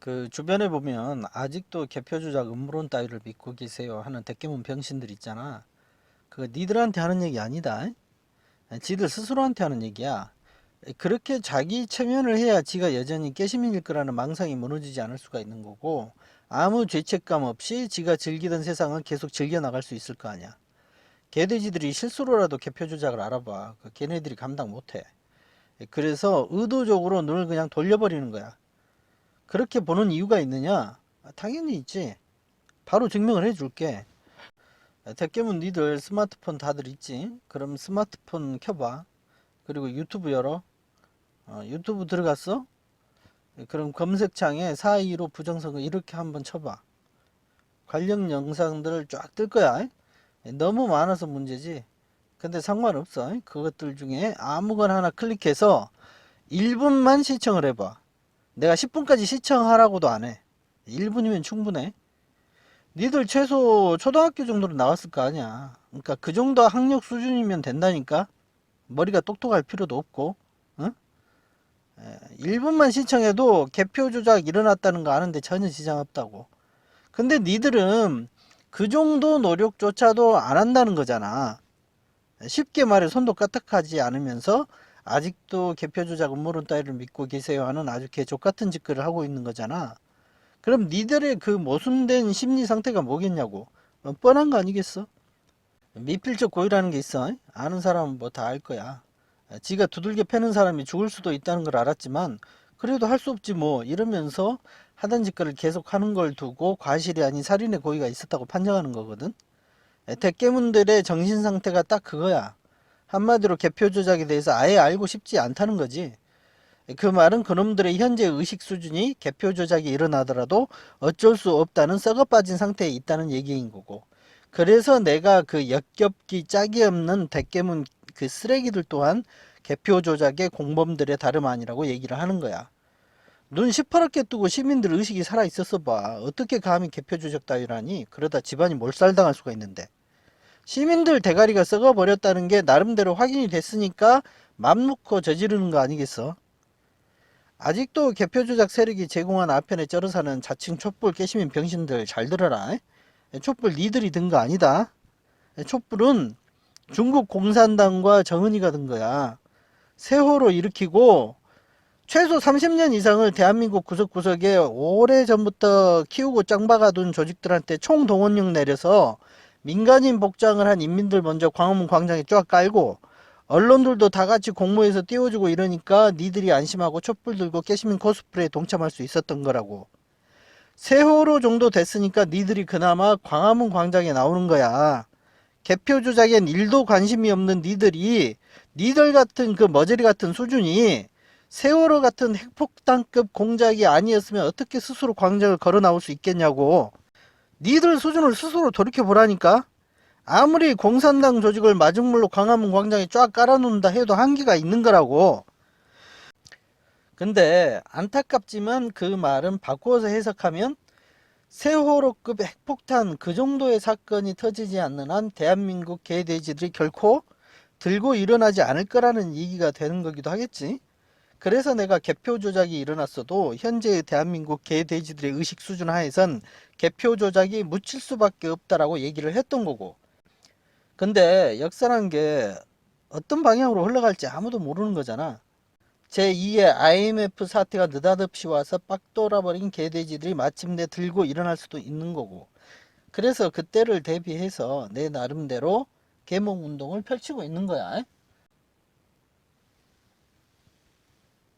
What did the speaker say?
그 주변에 보면 아직도 개표 조작 음모론 따위를 믿고 계세요 하는 대깨문 병신들 있잖아. 그거 니들한테 하는 얘기 아니다. 지들 스스로한테 하는 얘기야. 그렇게 자기 체면을 해야 지가 여전히 깨시민일 거라는 망상이 무너지지 않을 수가 있는 거고 아무 죄책감 없이 지가 즐기던 세상을 계속 즐겨 나갈 수 있을 거 아니야. 개돼지들이 실수로라도 개표 조작을 알아봐. 그 걔네들이 감당 못해. 그래서 의도적으로 눈을 그냥 돌려버리는 거야. 그렇게 보는 이유가 있느냐? 아, 당연히 있지. 바로 증명을 해줄게. 대깨문 니들 스마트폰 다들 있지? 그럼 스마트폰 켜봐. 그리고 유튜브 열어. 어, 유튜브 들어갔어? 그럼 검색창에 425 부정선거 이렇게 한번 쳐봐. 관련 영상들 쫙뜰 거야. 너무 많아서 문제지. 근데 상관없어. 그것들 중에 아무거나 하나 클릭해서 1분만 시청을 해봐. 내가 10분까지 시청하라고도 안 해. 1분이면 충분해. 니들 최소 초등학교 정도로 나왔을 거 아니야. 그러니까 그 정도 학력 수준이면 된다니까. 머리가 똑똑할 필요도 없고. 응? 에, 1분만 시청해도 개표 조작 일어났다는 거 아는데 전혀 지장 없다고. 근데 니들은 그 정도 노력조차도 안 한다는 거잖아. 쉽게 말해 손도 까딱하지 않으면서 아직도 개표 조작 음모론 따위를 믿고 계세요 하는 아주 개족 같은 짓거리를 하고 있는 거잖아. 그럼 니들의 그 모순된 심리 상태가 뭐겠냐고. 어, 뻔한 거 아니겠어? 미필적 고의라는 게 있어. 아는 사람은 뭐 다 알 거야. 아, 지가 두들겨 패는 사람이 죽을 수도 있다는 걸 알았지만 그래도 할 수 없지 뭐 이러면서 하던 짓거리를 계속 하는 걸 두고 과실이 아닌 살인의 고의가 있었다고 판정하는 거거든. 에, 대깨문들의 정신 상태가 딱 그거야. 한마디로 개표 조작에 대해서 아예 알고 싶지 않다는 거지. 그 말은 그놈들의 현재 의식 수준이 개표 조작이 일어나더라도 어쩔 수 없다는 썩어 빠진 상태에 있다는 얘기인 거고. 그래서 내가 그 역겹기 짝이 없는 대깨문 그 쓰레기들 또한 개표 조작의 공범들의 다름 아니라고 얘기를 하는 거야. 눈 시퍼렇게 뜨고 시민들 의식이 살아 있었어 봐. 어떻게 감히 개표 조작 따위라니? 그러다 집안이 몰살당할 수가 있는데. 시민들 대가리가 썩어버렸다는 게 나름대로 확인이 됐으니까 맘 놓고 저지르는 거 아니겠어? 아직도 개표 조작 세력이 제공한 아편에 쩔어 사는 자칭 촛불 깨시민 병신들 잘 들어라. 촛불 니들이 든 거 아니다. 촛불은 중국 공산당과 정은이가 든 거야. 세호로 일으키고 최소 30년 이상을 대한민국 구석구석에 오래전부터 키우고 짱박아둔 조직들한테 총동원령 내려서 민간인 복장을 한 인민들 먼저 광화문 광장에 쫙 깔고 언론들도 다 같이 공모해서 띄워주고 이러니까 니들이 안심하고 촛불 들고 깨시민 코스프레에 동참할 수 있었던 거라고. 세월호 정도 됐으니까 니들이 그나마 광화문 광장에 나오는 거야. 개표 조작엔 일도 관심이 없는 니들이 니들 같은 그 머저리 같은 수준이 세월호 같은 핵폭탄급 공작이 아니었으면 어떻게 스스로 광장을 걸어 나올 수 있겠냐고. 니들 수준을 스스로 돌이켜 보라니까. 아무리 공산당 조직을 마중물로 광화문 광장에 쫙 깔아놓는다 해도 한계가 있는 거라고. 근데 안타깝지만 그 말은 바꾸어서 해석하면 세월호급 핵폭탄 그 정도의 사건이 터지지 않는 한 대한민국 개돼지들이 결코 들고 일어나지 않을 거라는 얘기가 되는 거기도 하겠지. 그래서 내가 개표 조작이 일어났어도 현재의 대한민국 개돼지들의 의식 수준 하에선 개표 조작이 묻힐 수밖에 없다라고 얘기를 했던 거고. 근데 역사란 게 어떤 방향으로 흘러갈지 아무도 모르는 거잖아. 제2의 IMF 사태가 느닷없이 와서 빡 돌아버린 개돼지들이 마침내 들고 일어날 수도 있는 거고. 그래서 그때를 대비해서 내 나름대로 개몽 운동을 펼치고 있는 거야.